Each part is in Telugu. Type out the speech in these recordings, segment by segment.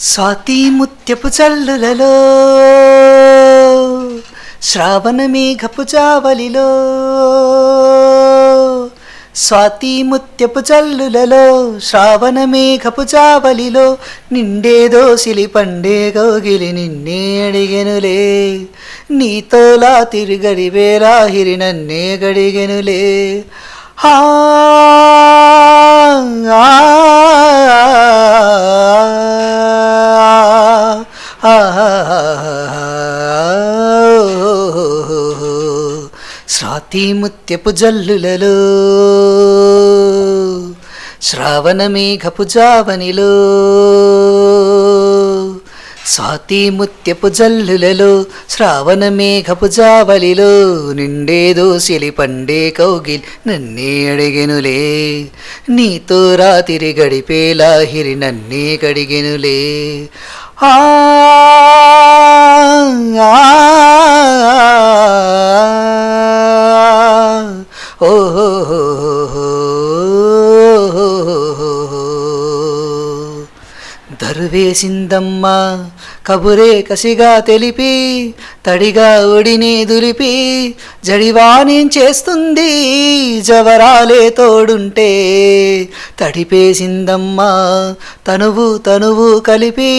స్వాతి ముత్యపు చల్లులలో శ్రావణ మేఘపు చావలిలో స్వాతి ముత్యపు చల్లులలో శ్రావణ మేఘపు చావలిలో నిండే దోసిలి పండే గోగిలి నిన్నే అడిగెనులే. నీతోలా తిరుగడి వేలాహిరి నన్నే గడిగెనులే. హా స్వాతి ముత్యపు జల్లులలో శ్రావణ మేఘపు జావనిలో స్వాతి ముత్యపు జల్లులలో శ్రావణ మేఘపు జావలిలో నిండేదో సిలి పండే కౌగిల్ నన్నే అడిగెనులే. నీతో రాతిరి గడిపే లాహిరి నన్నే కడిగెనులే. ఆ ಓ ಹೋ ಹೋ ಹೋ దరువేసిందమ్మా కబురే కసిగా తెలిపి తడిగా ఒడిని దులిపి జడివాణిం చేస్తుంది జవరాలే తోడుంటే తడిపేసిందమ్మా తనువు తనువు కలిపి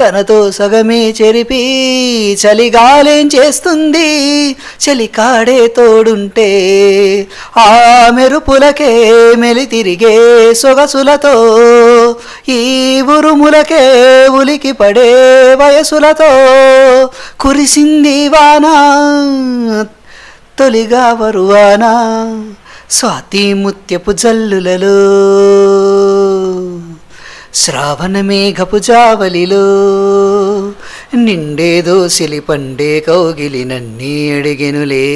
తనతో సగమే చెరిపి చలిగాలేం చేస్తుంది చలికాడే తోడుంటే ఆ మెరుపులకే మెలి తిరిగే సొగసులతో ఈ ఉరుముల ఉరుములకే ఉలికి పడే వయసులతో కురిసింది వానా తొలిగా వరువానా స్వాతి ముత్యపు జల్లులలో శ్రావణ మేఘపు జావలిలో నిండేదో సిలి పండే కౌగిలి నన్నీ అడిగెనులే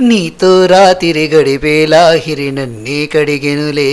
నీతో రాతిరి గడిపే లాహిరి నన్నీ కడిగెనులే.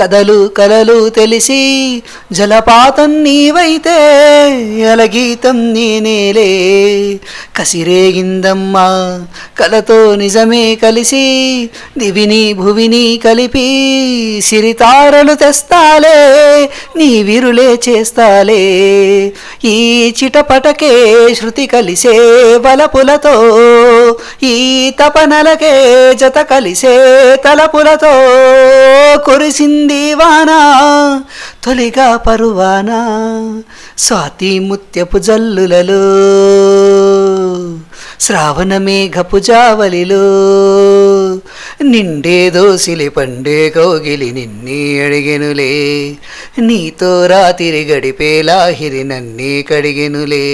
కథలు కలలు తెలిసి జలపాతం నీవైతే అలగీతం నేనేలే. కసిరేగిందమ్మా కలతో నిజమే కలిసి దివిని భువిని కలిపి సిరితారలు తెస్తాలే నీ విరులే చేస్తాలే. ఈ చిటపటకే శృతి కలిసే బలపులతో ఈ తపనలకే జత కలిసే తలపులతో కురిసింది వానా తొలిగా పరువానా? స్వాతి ముత్యపు జల్లులలో శ్రావణ మేఘపు జావలిలో నిండే దోసిలి పండే కౌగిలి నిన్నీ అడిగెనులే నీతో రాతిరి గడిపే లాహిరి నన్నీ కడిగెనులే.